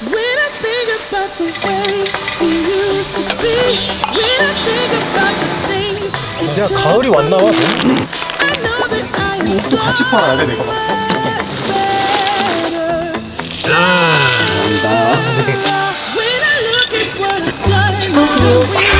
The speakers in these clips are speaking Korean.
When I think about the way we used to be, when I think about the things that 내가 가을이 왔나 봐. I know that I am 옷도 같이 팔아야 돼 내가 봤어. When I look at what I've done,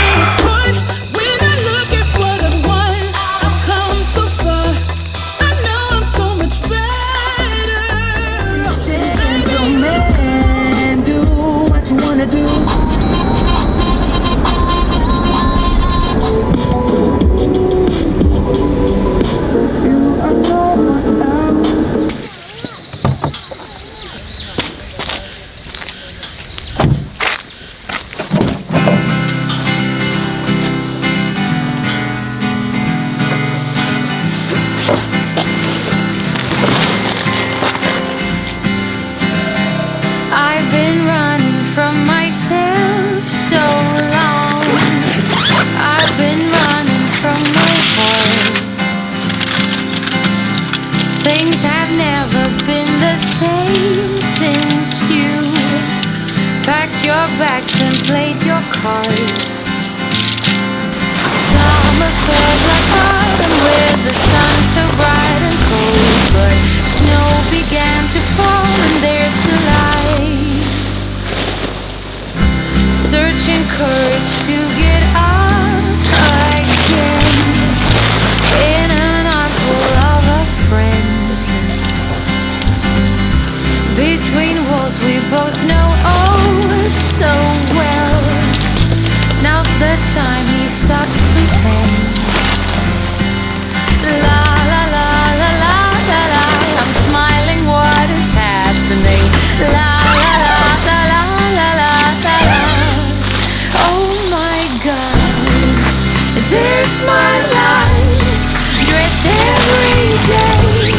my life, dressed every day.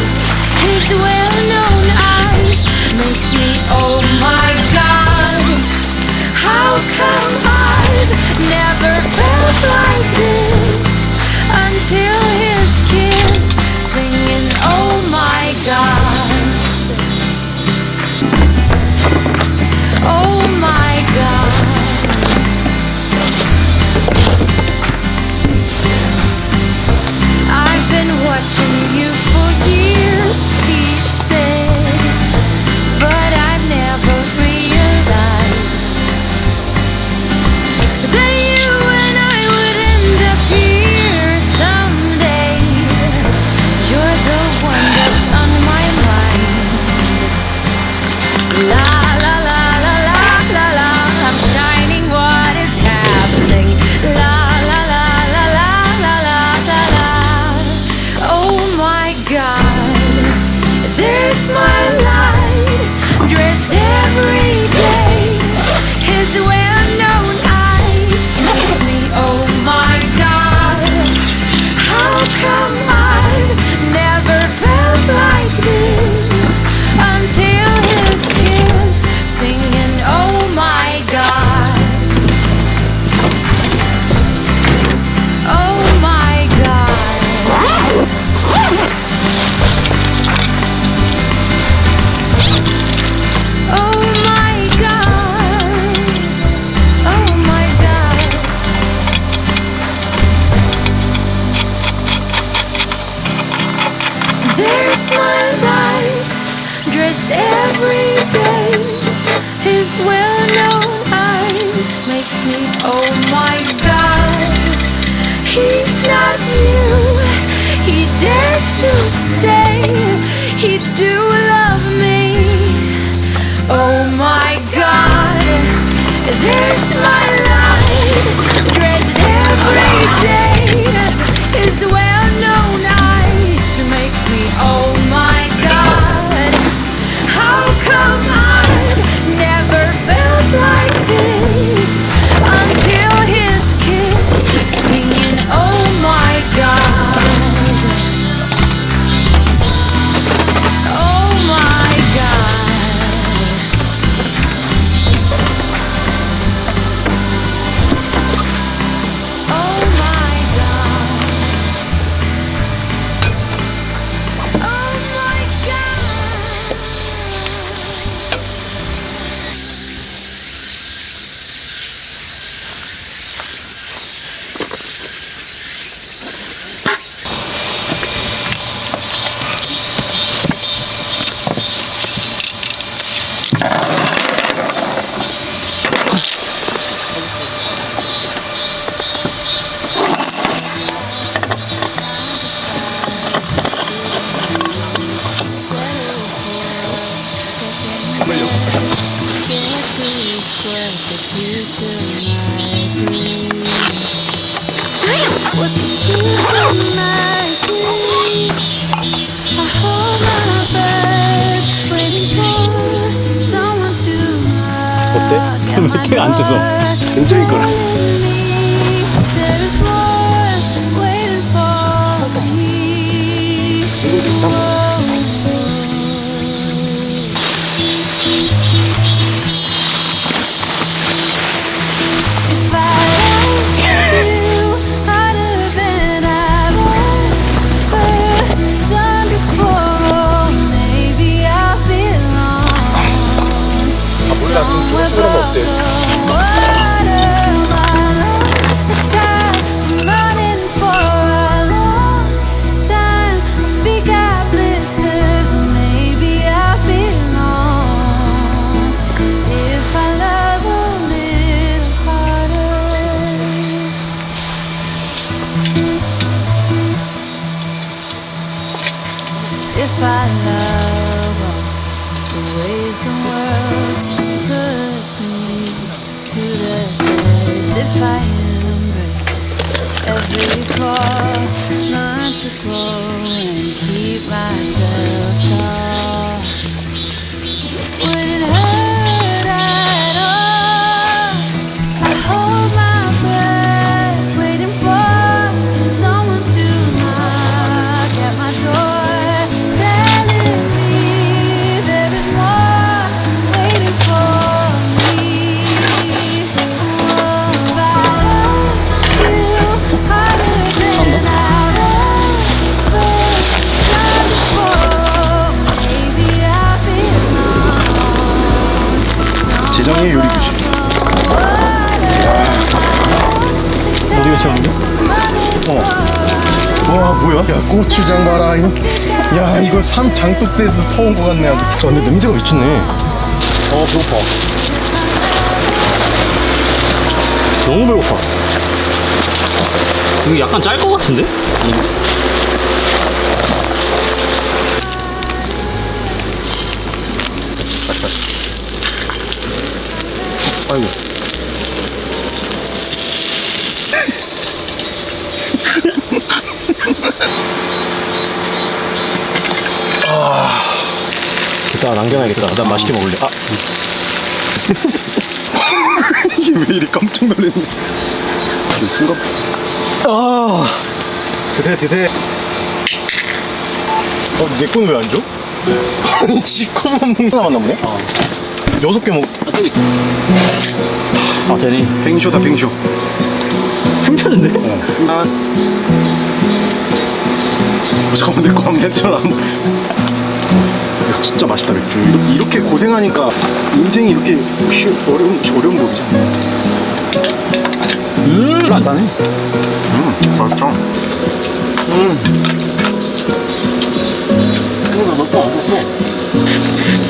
His well-known eyes makes me oh my. Smile. 왜 이렇게 안 뜨서? 굉장히 거라. 산 장독대에서 퍼온 거 같네 아주. 아, 근데 냄새가 미쳤네. 어 배고파 너무 배고파 이거 약간 짤 것 같은데? 아이고. 이따 남겨놔야겠다 난 맛있게 먹을래 아 이게 왜 이리 깜짝 놀랐네. 이 순간. 아, 드세 드세. 어, 내 거는 왜 안 줘? 아니 지 거만 먹는 남았나 보네. 여섯 개 먹. 아 되네 뱅쇼다 뱅쇼. 아. 어, 잠깐만 내거 하면 괜찮아. 야, 진짜 맛있다 맥주. 이렇게, 이렇게 고생하니까 인생이 이렇게 쉬, 어려운 어려운 법이지. 음 별로 안 짜네 음, 맛있다.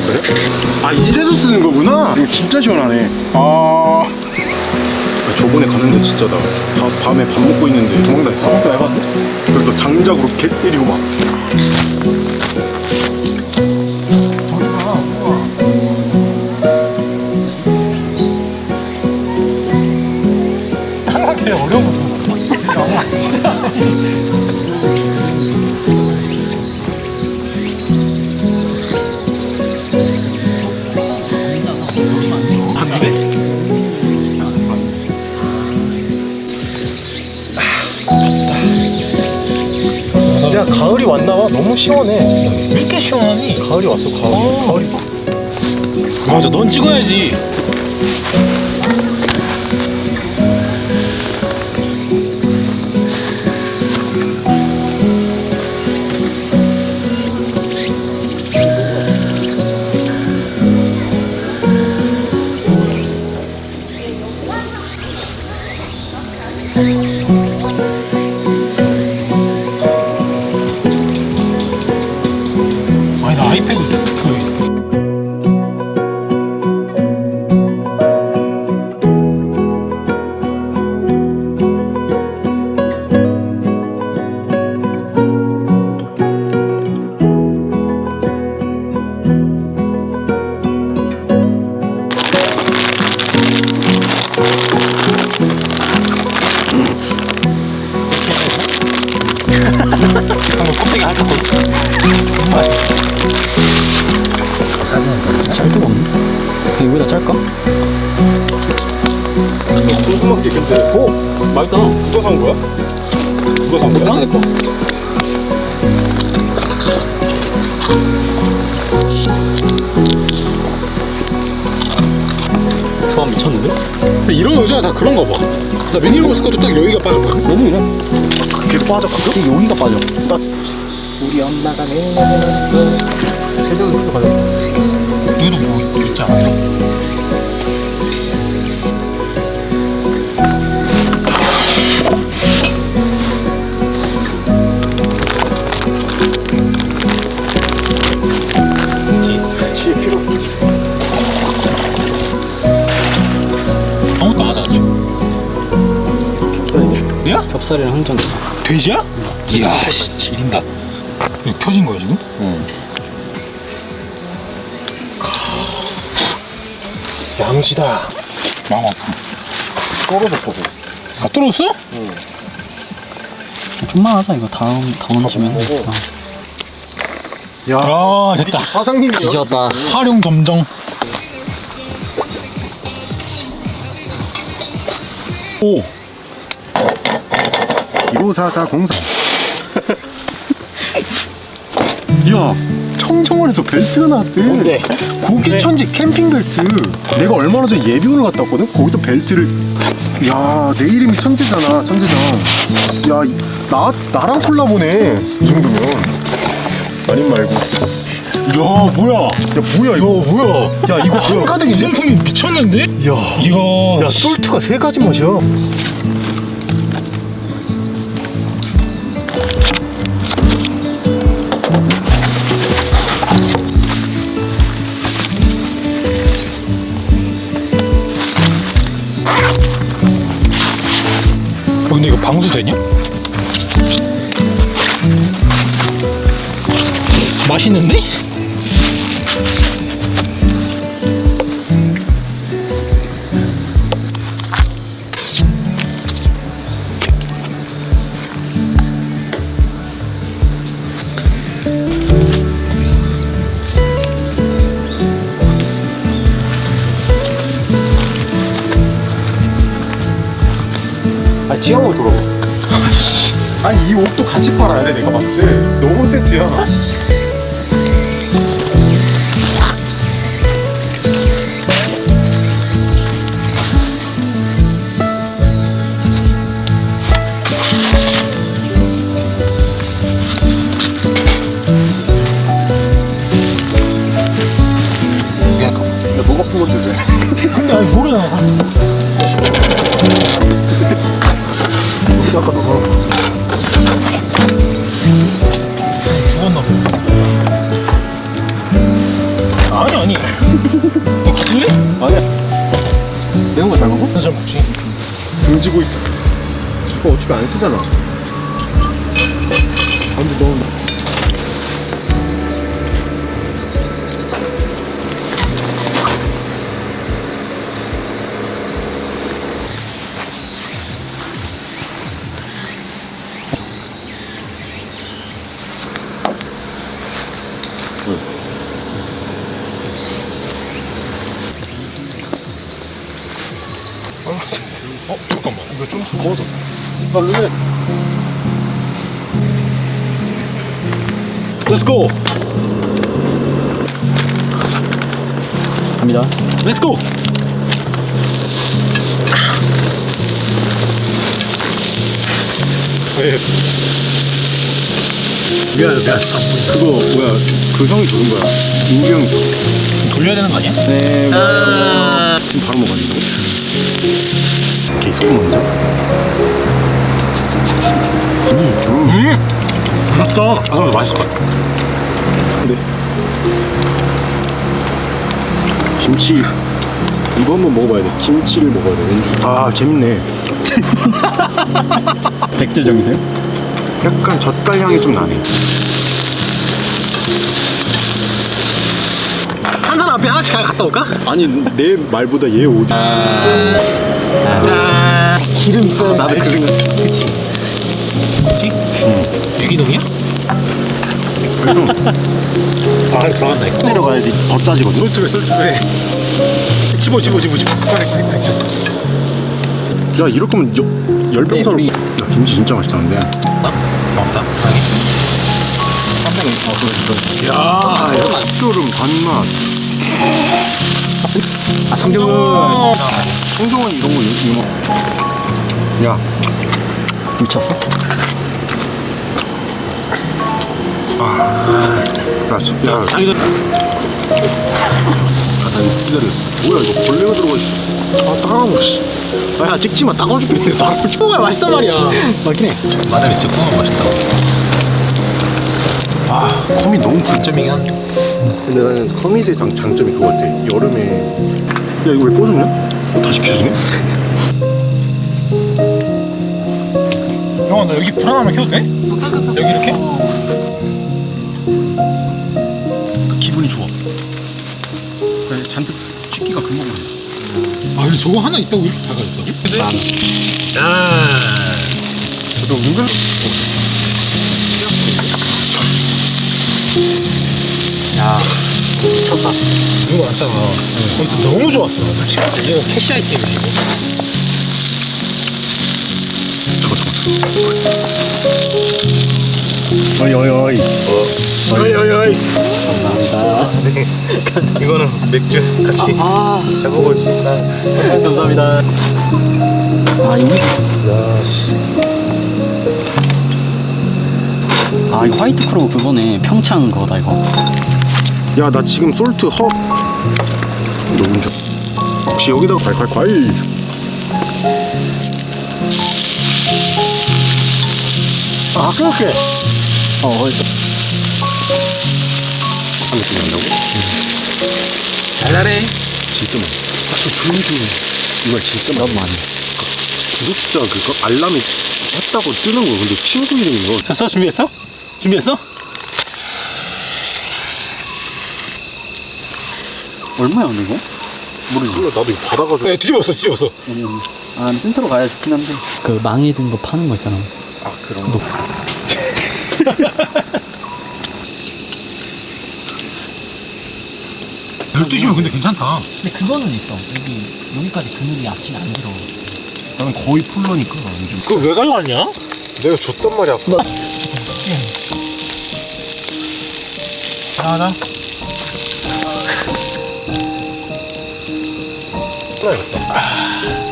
그래? 아 이래서 쓰는 거구나. 이거 진짜 시원하네. 아. 아, 저번에 갔는데 진짜 나 바- 밤에 밥 먹고 있는데 도망다녔어. 또 해봤는데? 그래서 장작으로 개 때리고 막. 너무 시원해. 왜 이렇게 시원하니? 가을이 왔어 가을이. 가을이. 맞아. 넌 찍어야지 빠졌거든? 이게 여기가 빠져. 나 우리 엄마가 내려놨어. 최대한 속도 가자. 여기도 뭐 있지 않아요? 인치야? 이야, 음. 씨, 1인다. 이거 켜진 거야, 지금? 음. 양지다. 망 왔다. 떨어져 보고. 아, 떨어졌어? 좀만 하자 이거 다음 다음 아, 주면 아. 야, 야, 됐다. 사장님이 졌다 활용 점정. 오. 154404. 야, 청정원에서 벨트가 나왔대. 뭔데? 고기 천지 캠핑 벨트. 내가 얼마나 전에 예비군을 갔다 왔거든. 거기서 벨트를. 야, 내 이름이 천재잖아, 천재장. 야, 이- 나 나랑 콜라보네. 이 정도면. 아님 말고. 야 뭐야? 야, 뭐야 야 이거? 뭐야? 야, 이거 한가득인데? 상품이 미쳤는데? 야, 이야 야, 솔트가 세 가지 맛이야. 방수 되냐? 맛있는데? 아니, 이 옷도 같이 팔아야 돼, 내가 봤을 때. 너무 세트야. 등지고 있어. 이거 어차피 안 쓰잖아. 아, 근데 너 Let's go. 갑니다. Let's go. 왜? 미안 미안. 그거 뭐야? 그 형이 적은 거야. 인규 형이 적은 거야. 돌려야 되는 거 아니야? 네. 지금 바로 먹어야 돼. 계속 먼저. 음. 그렇다. 아, 근데 맛있을 것 같아. 네. 김치 이거 한번 먹어봐야 돼. 김치를 먹어야 돼. 왠지. 아 재밌네. 백제정이세요? 약간 젓갈 향이 좀 나네. 한 사람 앞에 하나씩 갔다 올까? 아니 내 말보다 얘 옷이. 짠. 기름 있어야 나도 그 생각. 그치. 뭐지? 응. 유기농이야? 그래도 아, 들어간다. 이거. 내려가야지. 더 짜지거든. 솔직해, 솔직해. 집어 집어 집어 집어. 야 이럴 거면 여, 열 병 사로. 네, 야 김치 진짜 맛있다는데. 깜짝이 어 그래 야 약조름 단맛. 아 성정은. 성정은 이런 거 유머 야. 미쳤어? 야, 진- 야, 자기도 아, 나 이거 기다려. 뭐야, 이거 벌레가 들어가 있어. 아, 따가워, 씨. 아, 야, 찍지 마. 따가워 죽겠네. 사람 뭐가 맛있단 말이야 맞긴 해 마늘이 진짜 구우면 맛있다 아, 컴이 너무 불 점이긴 한데 근데 나는 커밋의 장, 장점이 그거 같아. 여름에. 야, 이거 왜 꺼졌냐? 어, 다시 켜지네? 형아 나 여기 불 하나만 켜도 돼? 여기 이렇게? 식기가 금방 오네. 아 근데 저거 하나 있다고 이렇게 작아졌다고? 야너 은근. 미쳤다. 이거 왔잖아. 그것도 너무 좋았어. 솔직히 이거 캐시 아이템이야 이거. 어이, 어이, 어이. 어이 어이 어이 감사합니다 이거는 맥주 같이 아잘 먹고 있습니다 감사합니다 아 여기 아 이거 화이트 크로우 그거네 평창 거다 이거 야, 나 지금 솔트 허. 너무 좋아. 혹시 여기다가 콸콸콸. 아, 그렇게. 어 어 디서 이렇게 난다고? 달달해 진짜 많아. 아까 그림도 이말 진짜 많아. 나도 많이 구독자 그거 알람이 했다고 뜨는 거 근데 친구 이름인 거. 됐어? 준비했어? 준비했어? 얼마야 근데 이거? 모르지 몰라 나도 이거 받아가지고. 네 뒤집었어 뒤집었어 아 센터로 가야 좋긴 한데 그 망이 든 거 파는 거 있잖아 아 그런 거. 열두 시면 근데 괜찮다 근데 그거는 있어 여기 여기까지 그늘이 아침에 안 들어 나는 거의 풀러니까 요즘. 그거 왜 가져왔냐? 내가 줬단 말이야. 하나 청,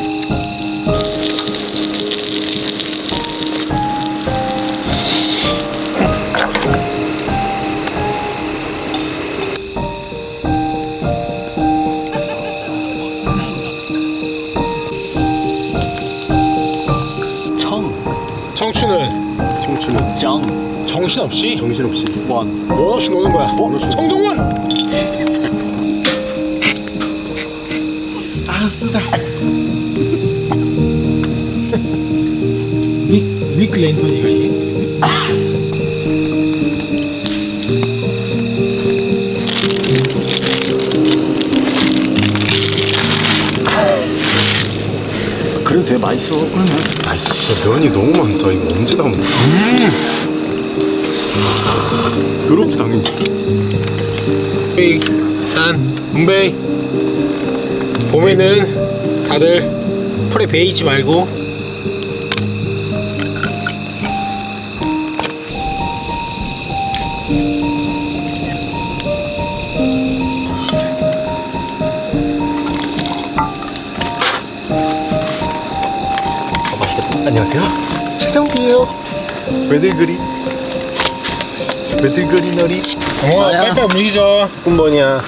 정, 정신없이 정신없이. 원 원없이 노는 거야 어? 청동원! 아 쓰다 릭, 릭 랜턴이가 이게? 그래도 되게 맛있어. 그러면. 아이씨, 면이 너무 많다. 이거 언제 다 먹어? 그렇지 당연히. 베이, 산, 문베이 봄에는 다들 풀에 베이지 말고 안녕하세요. 최성기예요. 배들그리. 배들그리 놀이. 어 빨리빨리 움직이자 꿈번이야.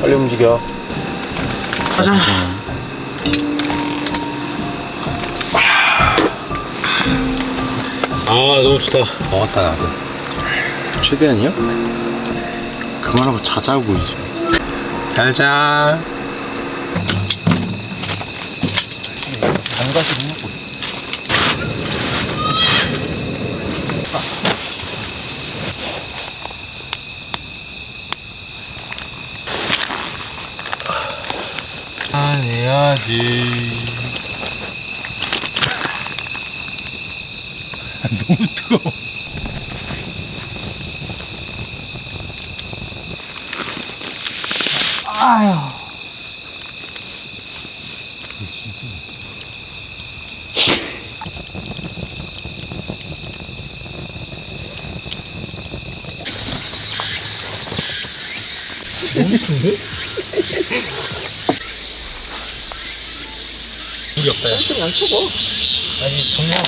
빨리 움직여. 가자 아 너무 좋다 먹었다 나도 최대한이요? 그만하고 자자고 이제. 잘자 해야지. 너무 뜨거워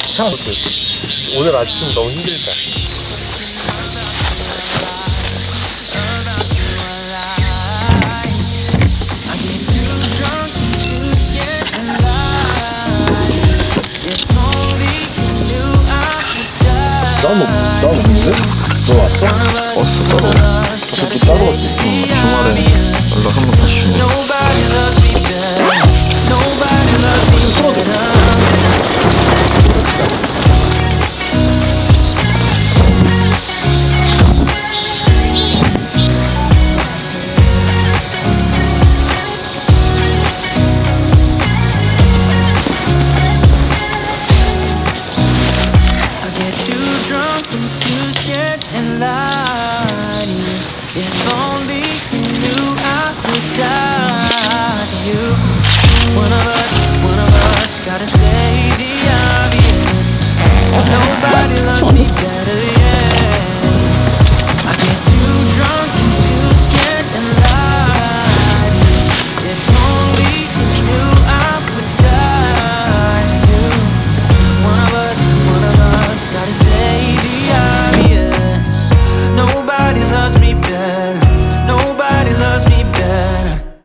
귀찮아. 오늘 아침 너무 힘들다. 나는 나는 없는데? 너 왔어? 왔어 따로. 어차피 따로 왔지. 주말에 연락 한번 다시 주네. I